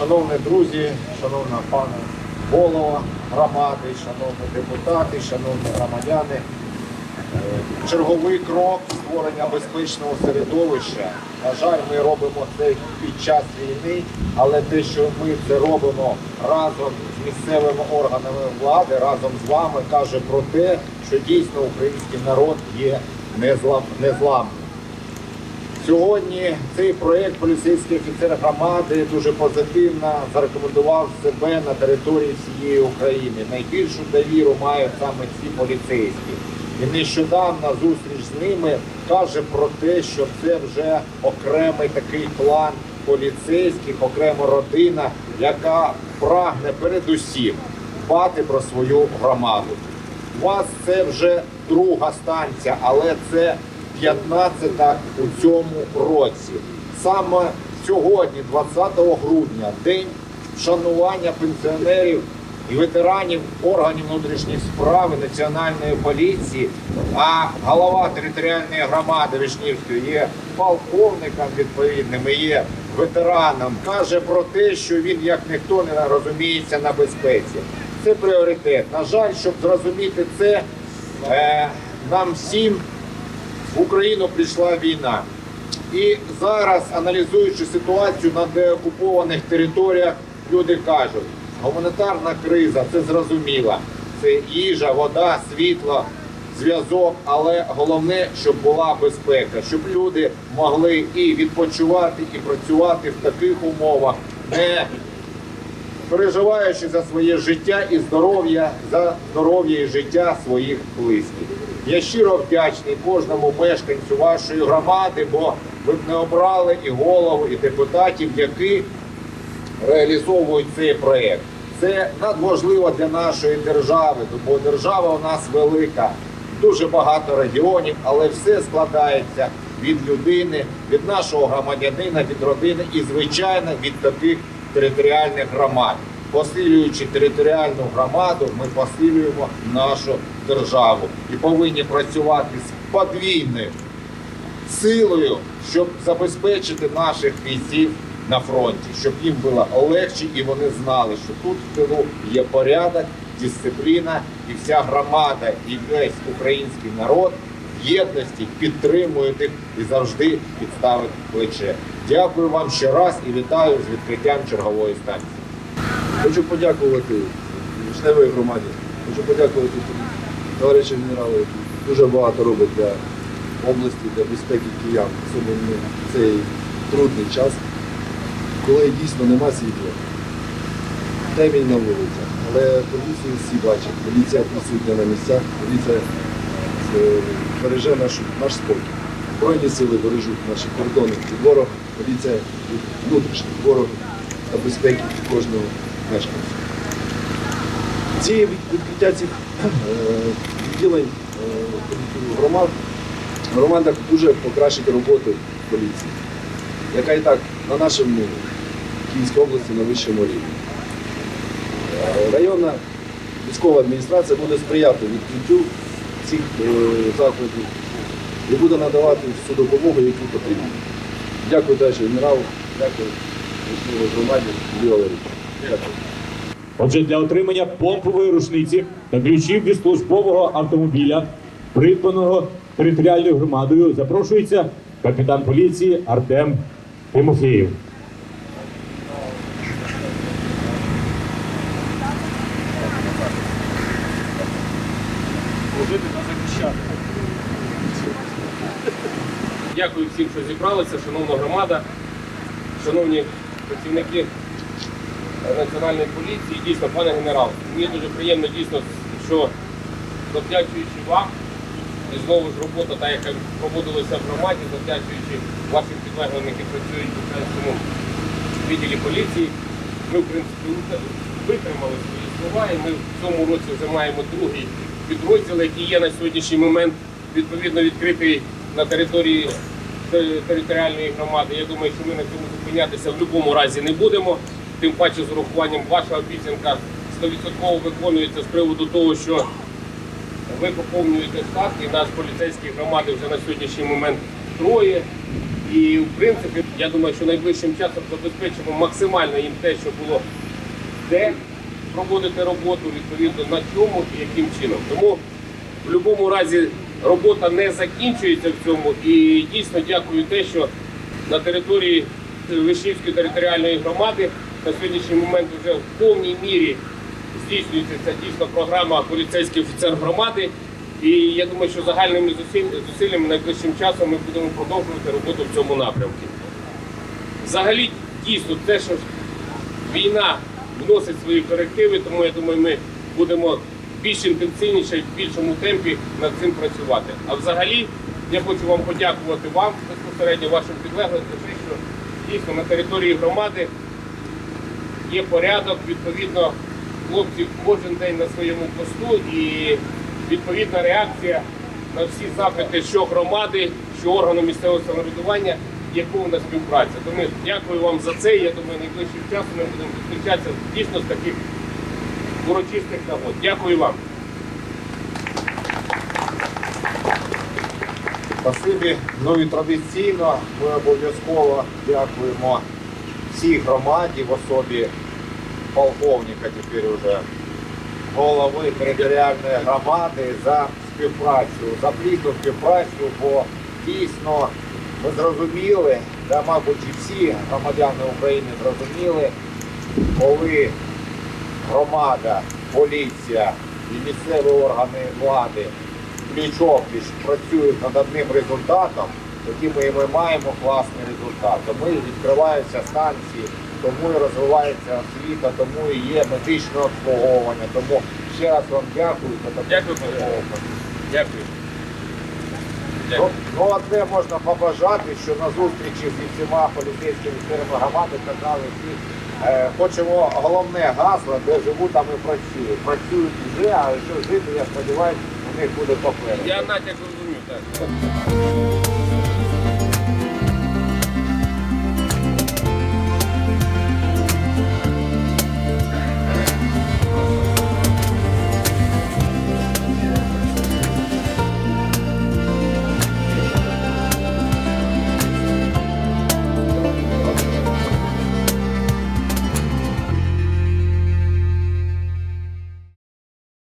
Шановні друзі, шановна пане голова громади, шановні депутати, шановні громадяни. Е, Черговий крок створення безпечного середовища. На жаль, ми робимо це під час війни, але те, що ми це робимо разом з місцевими органами влади, разом з вами, каже про те, що дійсно український народ є незлам- незламним. Сьогодні цей проєкт поліцейський офіцер громади дуже позитивно зарекомендував себе на території всієї України. Найбільшу довіру мають саме ці поліцейські. І нещодавно зустріч з ними каже про те, що це вже окремий такий клан поліцейських, окрема родина, яка прагне передусім дбати про свою громаду. У вас це вже друга станція, але це 15 у цьому році. Саме сьогодні, 20 грудня, день вшанування пенсіонерів і ветеранів органів внутрішніх справ національної поліції. А голова територіальної громади Вишнівської є полковником відповідним і є ветераном. каже про те, що він як ніхто не розуміється на безпеці. Це пріоритет. На жаль, щоб зрозуміти це, е, нам всім в Україну прийшла війна. І зараз, аналізуючи ситуацію на деокупованих територіях, люди кажуть, гуманітарна криза це зрозуміло. Це їжа, вода, світло, зв'язок, але головне, щоб була безпека, щоб люди могли і відпочивати, і працювати в таких умовах, не переживаючи за своє життя і здоров'я, за здоров'я і життя своїх близьких. Я щиро вдячний кожному мешканцю вашої громади, бо ви б не обрали і голову, і депутатів, які реалізовують цей проєкт. Це надважливо для нашої держави, бо держава у нас велика, дуже багато регіонів, але все складається від людини, від нашого громадянина, від родини і, звичайно, від таких територіальних громад. Посилюючи територіальну громаду, ми посилюємо нашу державу і повинні працювати з подвійною силою, щоб забезпечити наших бійців на фронті, щоб їм було легше і вони знали, що тут в тилу є порядок, дисципліна, і вся громада, і весь український народ в єдності підтримує їх і завжди підставить плече. Дякую вам ще раз і вітаю з відкриттям чергової станції. Хочу подякувати Вишневій громаді, хочу подякувати товариші генералу, які дуже багато робить для області, для безпеки киян, особливо в цей трудний час, коли дійсно нема світла. Темінь на вулицях. Але поліцію всі бачать, поліція присутня на місцях, поліція е, береже наш, наш спокій. Збройні сили бережуть наші кордони від ворога, поліція від внутрішніх ворогів та безпеки кожного мешканця. Ці відкриття цих е, відділень е, громад громадах дуже покращить роботу поліції, яка і так на нашому Київській області на вищому рівні. Е, Районна військова адміністрація буде сприяти відкриттю цих закладів і буде надавати всю допомогу, яку потрібно. Дякую товариші генералу, дякую громаді Дякую. Отже, для отримання помпової рушниці та ключів від службового автомобіля, придбаного територіальною громадою, запрошується капітан поліції Артем Тимофєєв. Дякую всім, що зібралися, шановна громада, шановні працівники Національної поліції, дійсно, пане генерал, мені дуже приємно дійсно, що завдячуючи вам, і знову ж робота, та, яка проводилася в громаді, завдячуючи вашим підлеглим, які працюють в українському відділі поліції, ми, в принципі, витримали свої слова, і ми в цьому році вже маємо другий підрозділ, який є на сьогоднішній момент відповідно відкритий на території територіальної громади. Я думаю, що ми на цьому зупинятися в будь-якому разі не будемо. Тим паче з урахуванням ваша обіцянка 100% виконується з приводу того, що ви поповнюєте штат, і наш поліцейський громади вже на сьогоднішній момент троє. І в принципі, я думаю, що найближчим часом забезпечимо максимально їм те, що було де проводити роботу, відповідно на чому і яким чином. Тому в будь-якому разі робота не закінчується в цьому. І дійсно дякую те, що на території Вишнівської територіальної громади на сьогоднішній момент вже в повній мірі здійснюється ця дійсно програма поліцейський офіцер громади. І я думаю, що загальними зусиллями найближчим часом ми будемо продовжувати роботу в цьому напрямку. Взагалі, дійсно, те, що війна вносить свої корективи, тому я думаю, ми будемо більш інтенсивніше і в більшому темпі над цим працювати. А взагалі, я хочу вам подякувати вам безпосередньо вашим підлеглим за те, що дійсно на території громади є порядок, відповідно, хлопці кожен день на своєму посту і відповідна реакція на всі запити, що громади, що органу місцевого самоврядування, є повна співпраця. Тому дякую вам за це. Я думаю, найближчим часом ми будемо зустрічатися дійсно з таких урочистих нагод. Дякую вам. Спасибі. Ну і традиційно ми обов'язково дякуємо всій громаді в особі полковника тепер уже голови територіальної громади за співпрацю, за плідну співпрацю, бо дійсно ми зрозуміли, та, мабуть, і всі громадяни України зрозуміли, коли громада, поліція і місцеві органи влади пліч-опліч працюють над одним результатом, тоді ми, ми маємо класний результат. Тому і відкриваються станції, тому і розвивається освіта, тому і є медичне обслуговування. Тому ще раз вам дякую за таку Дякую. Дякую. Ну, ну, одне можна побажати, що на зустрічі зі всіма поліцейськими громади казали всі. Е, хочемо головне гасло, де живуть, там і працюють. Працюють вже, а що жити, я сподіваюся, у них буде попереду. Я натяк розумію, так.